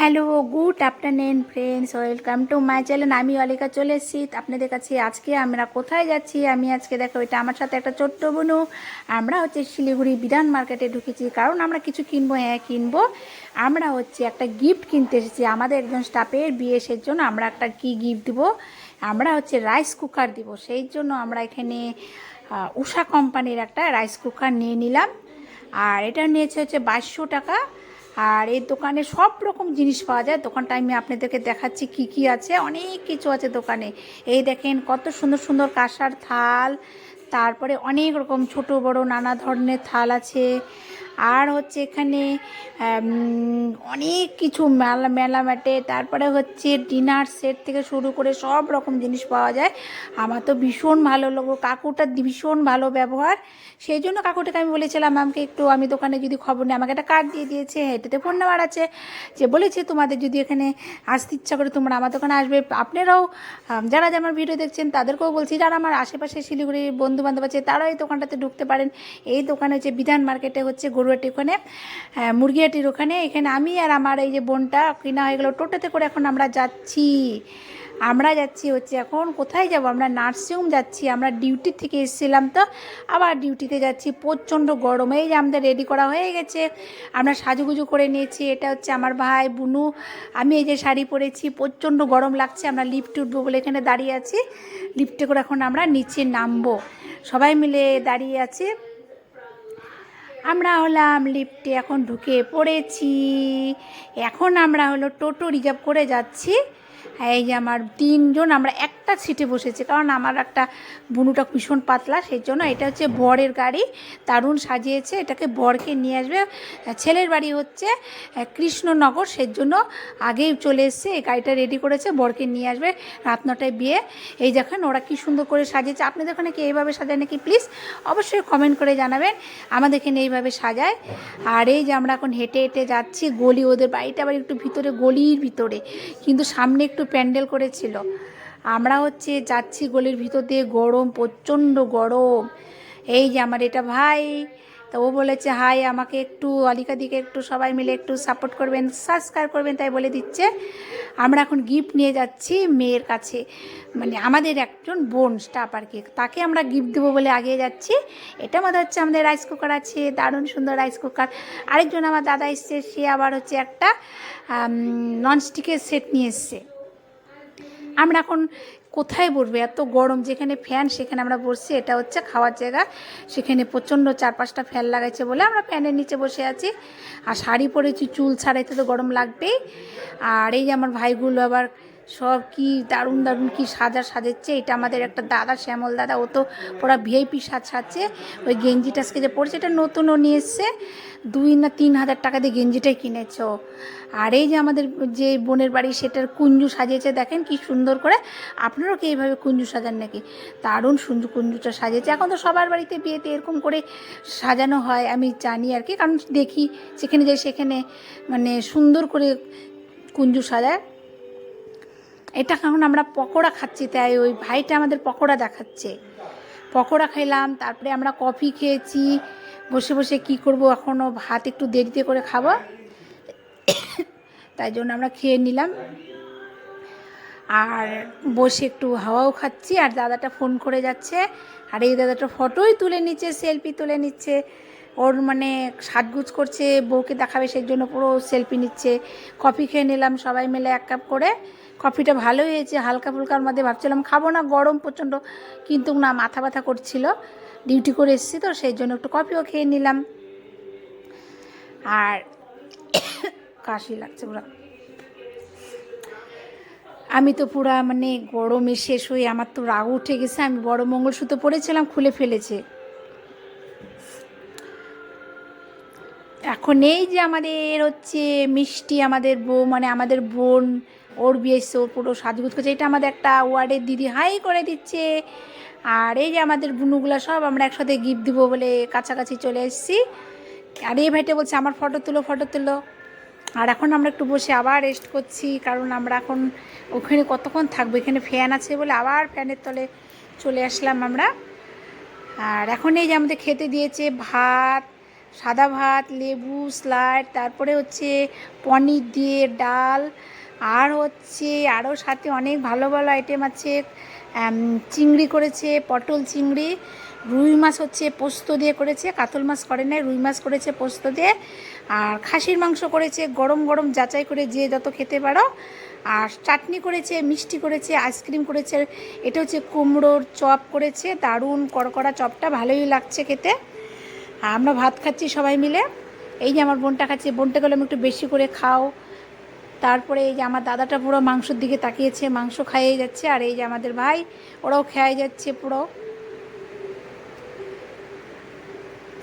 Hello, good afternoon friends, welcome to my channel. আমি অলিকা চলে এসেছি। আপনাদের কাছে আজকে আমরা কোথায় যাচ্ছি? আমি আজকে দেখো, এটা আমার সাথে একটা ছোট্ট বোনু আমরা হচ্ছে শিলিগুড়ি বিধান মার্কেটে ঢুকেছি, কারণ আমরা কিছু কিনবো হ্যাঁ কিনবো। আমরা হচ্ছে একটা গিফট কিনতে এসেছি। আমাদের একজন স্টাফের বিয়ে সেই জন্য আমরা একটা কি গিফট দিব? আমরা হচ্ছে রাইস কুকার দিব। সেই জন্য আমরা এখানে উষা কোম্পানির একটা রাইস কুকার নিয়ে নিলাম। আর এটা নিয়েছে হচ্ছে বাইশশো টাকা। আর এই দোকানে সব রকম জিনিস পাওয়া যায়। দোকানটা আমি আপনাদেরকে দেখাচ্ছি কি কি আছে। অনেক কিছু আছে দোকানে। এই দেখেন কত সুন্দর সুন্দর কাঁসার থাল। তারপরে অনেক রকম ছোট, বড় নানা ধরনের থাল আছে। আর হচ্ছে এখানে অনেক কিছু মেলা মেলা ম্যাটে তারপরে হচ্ছে ডিনার সেট থেকে শুরু করে সব রকম জিনিস পাওয়া যায়। আমার তো ভীষণ ভালো লাগল কাকুটার ভীষণ ভালো ব্যবহার। সেই জন্য কাকুটাকে আমি বলেছিলাম, আমাকে একটু, আমি দোকানে যদি খবর নেই, আমাকে একটা কার্ড দিয়ে দিয়েছে, এটাতে ফোন নাম্বার আছে। যে বলেছে, তোমাদের যদি এখানে আসতে ইচ্ছা করে, তোমরা আমার দোকানে আসবে। আপনারাও যারা আমার ভিডিও দেখছেন, তাদেরকেও বলছি, যারা আমার আশেপাশে শিলিগুড়ির বন্ধু বান্ধব আছে, তারাও এই দোকানটাতে ঢুকতে পারেন। এই দোকানে হচ্ছে বিধান মার্কেটে হচ্ছে গরুয়াটি ওখানে আহ, মুরগিয়াটির ওখানে। এখানে আমি আর আমার এই যে বোনটা কিনা হয়ে গেলো টোটোতে করে এখন আমরা যাচ্ছি। আমরা যাচ্ছি হচ্ছে এখন কোথায় যাব? আমরা নার্সিংহোম যাচ্ছি। আমরা ডিউটি থেকে এসেছিলাম তো আবার ডিউটিতে যাচ্ছি। প্রচণ্ড গরম। এই যে আমাদের রেডি করা হয়ে গেছে। আমরা সাজুগুজু করে নিয়েছি। এটা হচ্ছে আমার ভাই বুনু। আমি এই যে শাড়ি পরেছি। প্রচণ্ড গরম লাগছে। আমরা লিফটে উঠবো বলে এখানে দাঁড়িয়ে আছি। লিফটে করে এখন আমরা নিচে নামবো। সবাই মিলে দাঁড়িয়ে আছি। আমরা হলাম লিফটে এখন ঢুকে পড়েছি। এখন আমরা হলো টোটো রিজার্ভ করে যাচ্ছি। এই যে আমার তিনজন, আমরা একটা সিটে বসেছি। কারণ আমার একটা বুনুটা ভীষণ পাতলা, সেই জন্য এটা হচ্ছে বরের গাড়ি। দারুণ সাজিয়েছে, এটাকে বরকে নিয়ে আসবে। ছেলের বাড়ি হচ্ছে কৃষ্ণনগর, সেই জন্য আগেই চলে এসছে, এই গাড়িটা রেডি করেছে, বরকে নিয়ে আসবে রাত নটায় বিয়ে। এই দেখেন ওরা কি সুন্দর করে সাজিয়েছে। আপনাদের ওখানে কি এইভাবে সাজায় নাকি প্লিজ অবশ্যই কমেন্ট করে জানাবেন। আমাদের এখানে এইভাবে সাজায়। আর এই যে আমরা এখন হেঁটে হেঁটে যাচ্ছি, গলি ওদের বাড়িটা আবার একটু ভিতরে, গলির ভিতরে। কিন্তু সামনে একটু প্যান্ডেল করেছিল। আমরা হচ্ছে যাচ্ছি গলির ভিতর দিয়ে গরম, প্রচণ্ড গরম। এই যে আমার এটা ভাই, তো ও বলেছে, হাই, আমাকে একটু অলিকা দিকে একটু সবাই মিলে একটু সাপোর্ট করবেন সাবস্ক্রাইব করবেন, তাই বলে দিচ্ছে। আমরা এখন গিফট নিয়ে যাচ্ছি মেয়ের কাছে। মানে আমাদের একজন বোন স্টাফ আর কি, তাকে আমরা গিফট দেবো বলে আগে যাচ্ছি। এটা মধ্যে হচ্ছে আমাদের রাইস কুকার আছে, দারুণ সুন্দর রাইস কুকার আরেকজন আমার দাদা এসছে, সে আবার হচ্ছে একটা ননস্টিকের সেট নিয়ে এসছে। আমরা এখন কোথায় বসবো? এত গরম, যেখানে ফ্যান, সেখানে আমরা বসছি। এটা হচ্ছে খাওয়ার জায়গা। সেখানে প্রচণ্ড চার পাঁচটা ফ্যান লাগাইছে বলে আমরা ফ্যানের নিচে বসে আছি। আর শাড়ি পরেছি, চুল ছাড়াইতে তো গরম লাগবেই। আর এই যে আমার ভাইগুলো আবার সব কি দারুণ দারুণ কি সাজা সাজাচ্ছে এটা আমাদের একটা দাদা, শ্যামল দাদা, ও তো পুরা ভিআইপি সাজ সাজছে। ওই গেঞ্জিটা আজকে যে পড়ছে এটা নতুন ও নিয়ে এসছে। দুই না তিন হাজার টাকা দিয়ে গেঞ্জিটাই কিনেছ। আর এই যে আমাদের যে বোনের বাড়ি, সেটার কুঞ্জু সাজিয়েছে, দেখেন কি সুন্দর করে। আপনারাও কি এইভাবে কুঞ্জু সাজান নাকি? দারুণ সুন্দর কুঞ্জুটা সাজিয়েছে। এখন তো সবার বাড়িতে বিয়েতে এরকম করে সাজানো হয়, আমি জানি আর কি। কারণ দেখি সেখানে যাই সেখানে মানে সুন্দর করে কুঞ্জু সাজায়। এটা এখন আমরা পকোড়া খাচ্ছি, তাই ওই ভাইটা আমাদের পকোড়া দেখাচ্ছে। পকোড়া খেলাম তারপরে আমরা কফি খেয়েছি, বসে বসে কি করব এখনও ভাত একটু দেরিতে করে খাব। তাই জন্য আমরা খেয়ে নিলাম। আর বসে একটু হাওয়াও খাচ্ছি, আর দাদাটা ফোন করে যাচ্ছে। আর এই দাদাটা ফটোই তুলে নিচ্ছে, সেলফি তুলে নিচ্ছে। ওর মানে সাজগুজ করছে, বউকে দেখাবে, সেই জন্য পুরো সেলফি নিচ্ছে। কফি খেয়ে নিলাম সবাই মিলে এক কাপ করে। কফিটা ভালো হয়েছে, হালকা ফুলকার মধ্যে ভাবছিলাম খাব না, গরম প্রচণ্ড, কিন্তু না, মাথা ব্যথা করছিল। ডিউটি করে এসেছি তো, সেই জন্য একটু কফিও খেয়ে নিলাম। আর কাশি লাগছে পুরো। আমি তো পুরা মানে গরমে শেষ হয়ে আমার তো রাগ উঠে গেছে, আমি বড় মঙ্গলসূত্র পরেছিলাম খুলে ফেলেছে। এখন এই যে আমাদের হচ্ছে মিষ্টি, আমাদের বউ মানে আমাদের বোন ওর বিয়ে এসছে ওর পুরো সাজগুজ করছে। এটা আমাদের একটা ওয়ার্ডের দিদি হাই করে দিচ্ছে। আর এই যে আমাদের বুনুগুলো সব আমরা একসাথে গিফট দিব বলে কাছাকাছি চলে এসেছি। আর এই ভাইটা বলছে, আমার ফটো তুলো ফটো তুলো। আর এখন আমরা একটু বসে আবার রেস্ট করছি, কারণ আমরা এখন ওখানে কতক্ষণ থাকব? এখানে ফ্যান আছে বলে আবার ফ্যানের তলে চলে আসলাম আমরা। আর এখন এই যে আমাদের খেতে দিয়েছে ভাত, সাদা ভাত, লেবু, স্লাইড, তারপরে হচ্ছে পনির দিয়ে ডাল আর হচ্ছে আরও সাথে অনেক ভালো ভালো আইটেম আছে চিংড়ি করেছে, পটল চিংড়ি, রুই মাছ হচ্ছে পোস্ত দিয়ে করেছে, কাতল মাছ করে নাই, রুই মাছ করেছে পোস্ত দিয়ে, আর খাসির মাংস করেছে, গরম গরম যাচাই করে যে যত খেতে পারো, আর চাটনি করেছে, মিষ্টি করেছে, আইসক্রিম করেছে, এটা হচ্ছে কুমড়োর চপ করেছে, দারুণ কড়কড়া চপটা, ভালোই লাগছে খেতে। আমরা ভাত খাচ্ছি সবাই মিলে, এই যে আমার বোনটা খাচ্ছে বোনটা গেলাম একটু বেশি করে খাও। তারপরে এই যে আমার দাদাটা পুরো মাংসর দিকে তাকিয়েছে, মাংস খাইয়ে যাচ্ছে, আর এই যে আমাদের ভাই, ওরাও খেয়ে যাচ্ছে পুরো।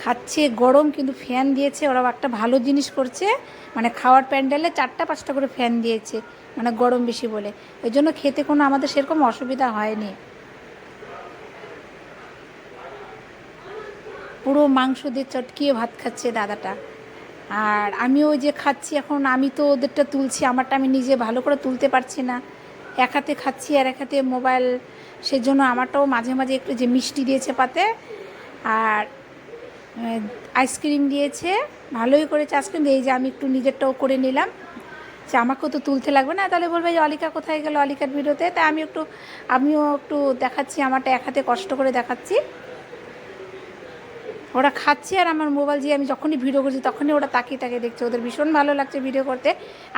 খাচ্ছে, গরম, কিন্তু ফ্যান দিয়েছে, ওরাও একটা ভালো জিনিস করছে। মানে খাওয়ার প্যান্ডেলে চারটা, পাঁচটা করে ফ্যান দিয়েছে মানে গরম বেশি বলে। ওই জন্য খেতে কোনো আমাদের সেরকম অসুবিধা হয়নি। পুরো মাংস দিয়ে চটকিয়ে ভাত খাচ্ছে দাদাটা। আর আমি ওই যে খাচ্ছি, এখন আমি তো ওদেরটা তুলছি, আমারটা আমি নিজে ভালো করে তুলতে পারছি না। এক হাতে খাচ্ছি আর এক হাতে মোবাইল, সেজন্য আমারটাও মাঝে মাঝে একটু যে মিষ্টি দিয়েছে পাতে, আর আইসক্রিম দিয়েছে, ভালোই করেছে আইসক্রিম। এই যে আমি একটু নিজেরটাও করে নিলাম। যে আমাকেও তো তুলতে লাগবে না? তাহলে বলবে যে অলিকা কোথায় গেল অলিকার ভিডিওতে? তাই আমি একটু, আমিও একটু দেখাচ্ছি, আমারটা এক হাতে কষ্ট করে দেখাচ্ছি। ওরা খাচ্ছে আর আমার মোবাইল দিয়ে আমি যখনই ভিডিও করছি তখনই ওরা তাকিয়ে তাকিয়ে দেখছে। ওদের ভীষণ ভালো লাগছে ভিডিও করতে।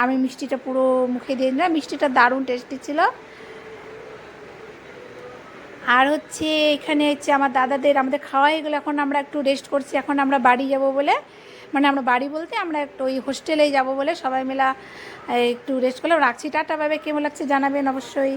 আমি মিষ্টিটা পুরো মুখে দিয়ে নিলাম মিষ্টিটা দারুণ টেস্টি ছিল। আর হচ্ছে এখানে হচ্ছে আমার দাদাদের, আমাদের খাওয়া হয়ে গেলো। এখন আমরা একটু রেস্ট করছি। এখন আমরা বাড়ি যাব বলে মানে আমরা বাড়ি বলতে আমরা একটু ওই হোস্টেলেই যাব বলে সবাই মিলা একটু রেস্ট করলাম। রাখছি। টাটা ভাবে কেমন লাগছে জানাবেন অবশ্যই।